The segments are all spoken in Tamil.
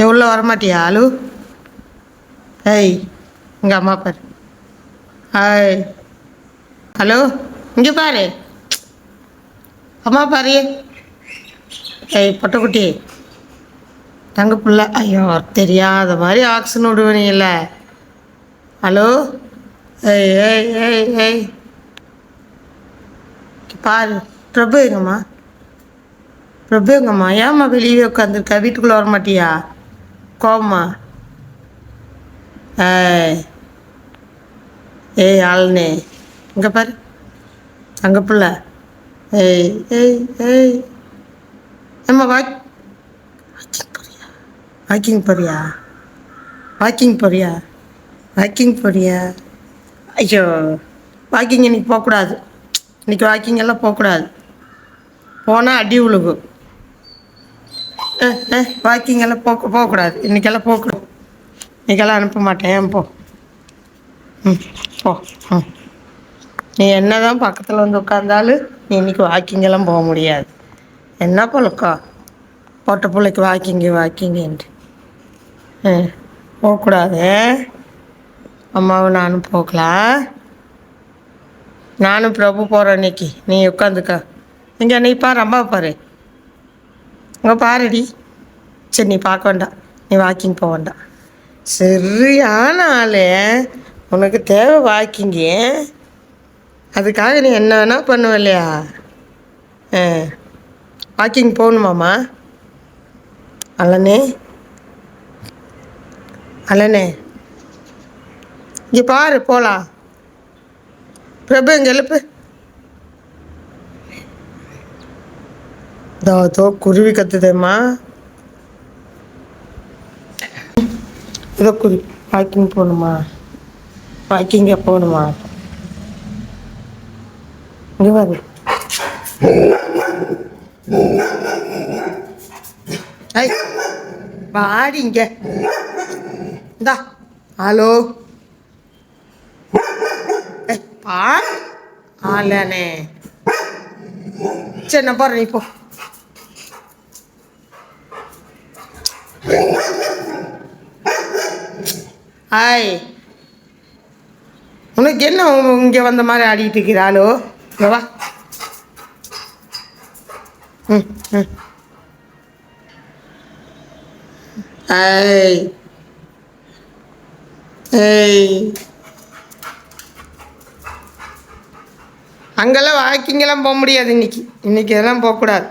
நீ உள்ளே வரமாட்டியா அலு ஏய் எங்கள் அம்மா பாரு. ஹாய் ஹலோ இங்கே பாரு. அம்மா பாரு. ஏய் பொட்டக்குட்டி. தங்க பிள்ளை. ஐயோ தெரியாத மாதிரி ஆக்சன் விடுவீங்கல்ல ஹலோ ஏய் ஏய் ஏய் ஏய். பாரு. பிரபு எங்கம்மா? பிரபு எங்கம்மா? ஏம்மா வெளியே உட்காந்துருக்கா வீட்டுக்குள்ளே வர மாட்டியா கோவமா ஏய் ஏய் ஆளுனே இங்கே பாரு தங்க பிள்ளை ஏய் ஏய் ஏய் ஏம்மா வாக் வாக்கிங் போறியா வாக்கிங் போறியா வாக்கிங் போறியா ஐயோ வாக்கிங் இன்றைக்கி போகக்கூடாது. இன்றைக்கி வாக்கிங் எல்லாம் போகக்கூடாது. போனால் அடி உழுகும். வாக்கிங் எல்லாம் போக போகக்கூடாது. இன்றைக்கெல்லாம் போகக்கூடாது. இன்றைக்கெல்லாம் அனுப்ப மாட்டேன். போ? ம் போ. ம். நீ என்ன தான் பக்கத்தில் வந்து உட்காந்தாலும் நீ இன்னைக்கு வாக்கிங்கெல்லாம் போக முடியாது. என்ன பழக்கம் பொட்டை பிள்ளைக்கு வாக்கிங்கு வாக்கிங்குன்ட்டு ஆ போகக்கூடாது. அம்மாவும் நானும் போகலாம் நானும் பிரபு போகிறேன் இன்னைக்கு. நீ உட்காந்துக்க. இங்கே நீ பாரு அம்மா பாரு. அங்கே பாருடி. சரி நீ பார்க்க வேண்டாம் நீ வாக்கிங் போக வேண்டாம் சரியான ஆள். உனக்கு தேவை வாக்கிங்கு அதுக்காக நீ என்ன வேணால் பண்ணுவ இல்லையா? ஆ. வாக்கிங் போகணுமாம்மா? அல்லனே அல்லனே இங்கே பாரு போகலாம் பிரபு இங்கே எழுப்பு. இதோ குருவி கத்துதேம்மா? இதோ குருவி வாக்கிங் போகணுமா? வாக்கிங்க போகணுமா? இங்கே வரு ஐ பாடி இங்கே. இந்தா ஹலோ. பா ஆலனே சரி நான் போகிறேன் நீ ஆய் உனக்கு என்ன இங்கே வந்த மாதிரி ஆடிட்டு இருக்கிறாளோ இங்க வா. ம் ம். ஏய் ஏய் அங்கெல்லாம் வாக்கிங்கெல்லாம் போக முடியாது இன்றைக்கி இன்றைக்கி அதெல்லாம் போகக்கூடாது.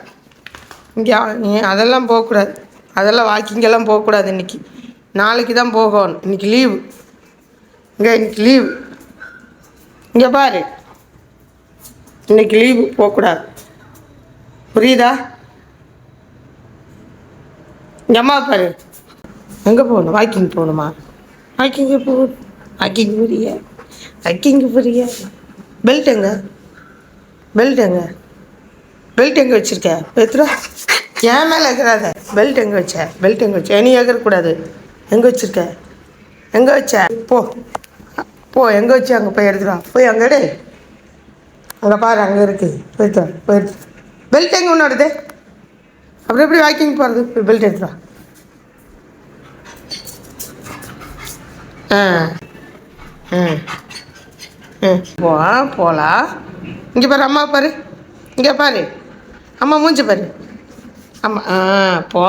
இங்கே நீ அதெல்லாம் போகக்கூடாது. அதெல்லாம் வாக்கிங்கெல்லாம் போகக்கூடாது இன்னைக்கு. நாளைக்கு தான் போகணும். இன்னைக்கு லீவு இங்கே இன்னைக்கு லீவு இங்கே பாரு. இன்னைக்கு லீவு போகக்கூடாது. புரியுதா? எங்கள் அம்மா பாரு. எங்கே போகணும்? வாக்கிங் போகணுமா? வாக்கிங்கு போ வாக்கிங் புரிய வாக்கிங்கு புரிய பெல்ட் எங்க? பெல்ட் எங்க? பெல்ட் எங்கே வச்சுருக்க? பெத்ரா என் மேலே எகிறாத பெல்ட் எங்கே வச்ச? பெல்ட் எங்கே வச்ச? நீ எகரக்கூடாது எங்கே வச்சுருக்க? எங்கே வச்ச? போ. போ எங்கே வச்சு அங்கே போய் எடுத்துகிட்டுவா போய் அங்கே எடு. அங்கே பாரு அங்கே இருக்குது போயிட்டு வா. போய் பெல்ட் எங்கே உன்னோடது அப்புறம் எப்படி வாக்கிங் போகிறது போய் பெல்ட் எடுத்துட்டு ஆ. ம் ம் போ போகலாம் இங்கே பாரு அம்மா பாரு. இங்கே பாரு. அம்மா மூஞ்சி பாரு. அம்மா ஆ போ.